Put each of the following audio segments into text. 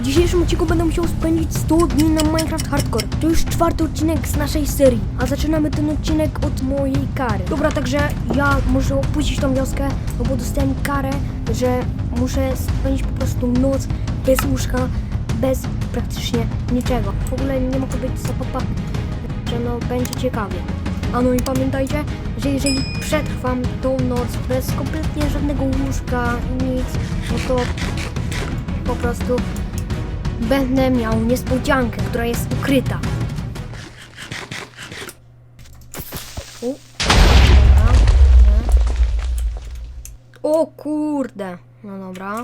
W dzisiejszym odcinku będę musiał spędzić 100 dni na Minecraft Hardcore. To już czwarty odcinek z naszej serii, a zaczynamy ten odcinek od mojej kary. Dobra, także ja muszę opuścić tą wioskę, no bo dostałem karę, że muszę spędzić po prostu noc bez łóżka, bez praktycznie niczego. W ogóle nie mogę być zapopa, że no będzie ciekawie. A no i pamiętajcie, że jeżeli przetrwam tą noc bez kompletnie żadnego łóżka nic, no to po prostu będę miał niespodziankę, która jest ukryta. Nie. O kurde. No dobra.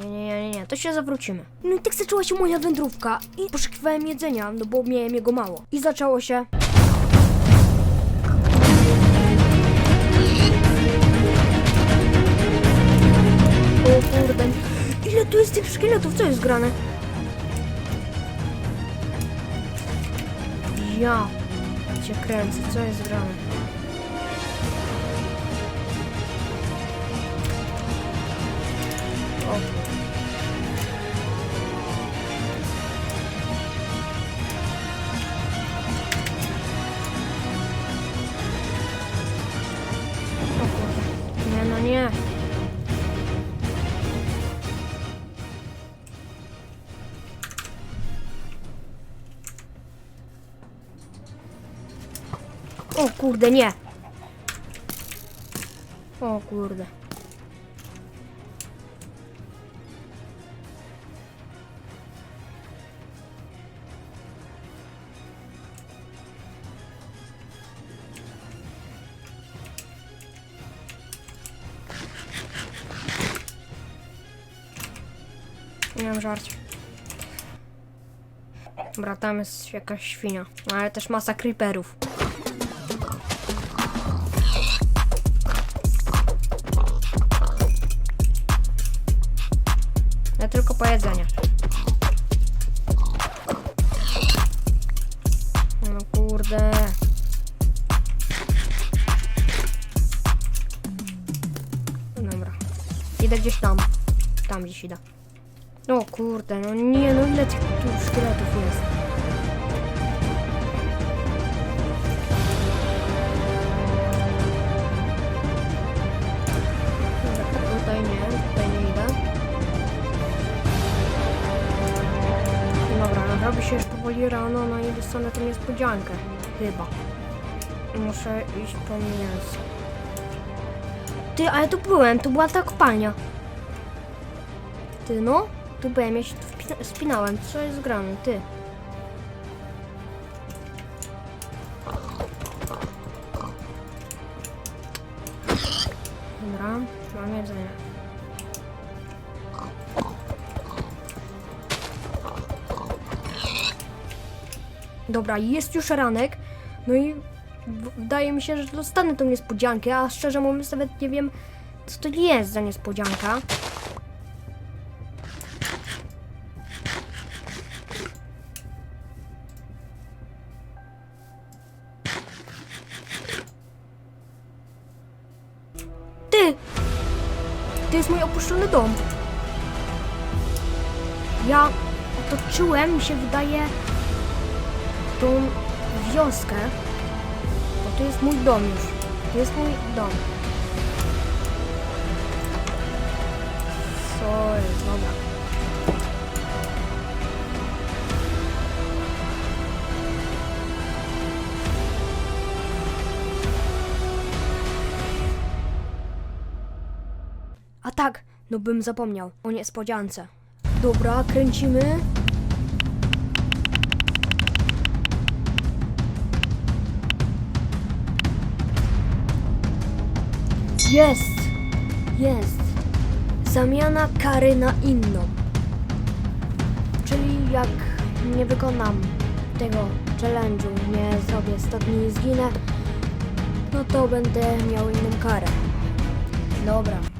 Nie, nie, nie, nie, to się zawrócimy. No i tak zaczęła się moja wędrówka i poszukiwałem jedzenia, no bo miałem jego mało. I zaczęło się O kurde. Ile tu jest tych szkieletów? Co jest grane? Ja cię kręcę. Co jest grane? O. O. Nie, no nie. O kurde, nie. O kurde. Nie mam żarcia. Tam jest jakaś świnia, ale też masa creeperów. Po jedzenie. No kurde. Dobra. Idę gdzieś tam. Tam gdzieś idę. O kurde, no nie, no ile tych tu szkieletów jest. Się już powoli rano, no i dostanę tę niespodziankę. Chyba. Muszę iść po mięso. Ty, ale tu byłem, tu była ta kopalnia. Ty no, tu byłem, ja się tu spinałem. Co jest grane, ty? Dobra, mam jedzenie. Dobra, jest już ranek. No i wydaje mi się, że dostanę tą niespodziankę, a szczerze mówiąc nawet nie wiem, co to jest za niespodzianka. Ty! To jest mój opuszczony dom. Ja otoczyłem, mi się wydaje, tą wioskę. Bo to jest mój dom już. To jest mój dom. Jest? Dobra. A tak, no bym zapomniał o niespodziance. Dobra, kręcimy. Jest! Jest! Zamiana kary na inną. Czyli jak nie wykonam tego challenge'u, nie zrobię 100 dni i zginę, no to będę miał inną karę. Dobra.